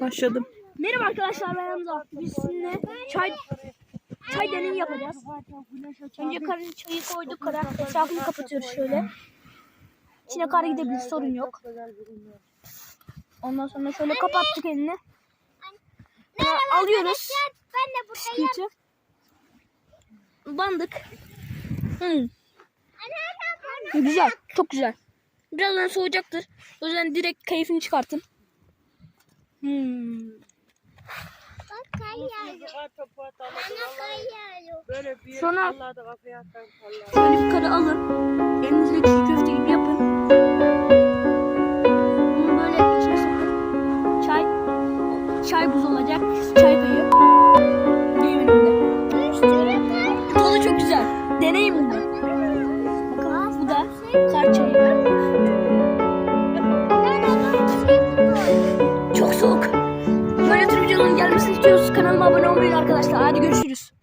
Başladım. Merhaba arkadaşlar ben Hamza. Biz sizinle çay çay deneyimi yapacağız. Önce karın çayı koyduk kara. Etrafını kapatıyoruz şöyle. İçine kar gidebilir sorun yok. Ondan sonra şöyle kapattık elini. Alıyoruz. Ben de buradayım. Bandık. Hmm, güzel. Çok güzel. Birazdan soğuyacaktır. O yüzden direkt keyfini çıkartın. Hmm. Bak kar yağıyor. Bana kar yağıyor. Böyle bir Sonra- Allah'da kafaya atan sallar. Şöyle bir kare alın. Elinizle çiğ köfte gibi yapın. Bunu böyle içine sokun. Çay. Çay buz olacak. Çay payı. Benim elimde. Tadı çok güzel. Deneyin kanalıma abone olmayı arkadaşlar. Hadi görüşürüz.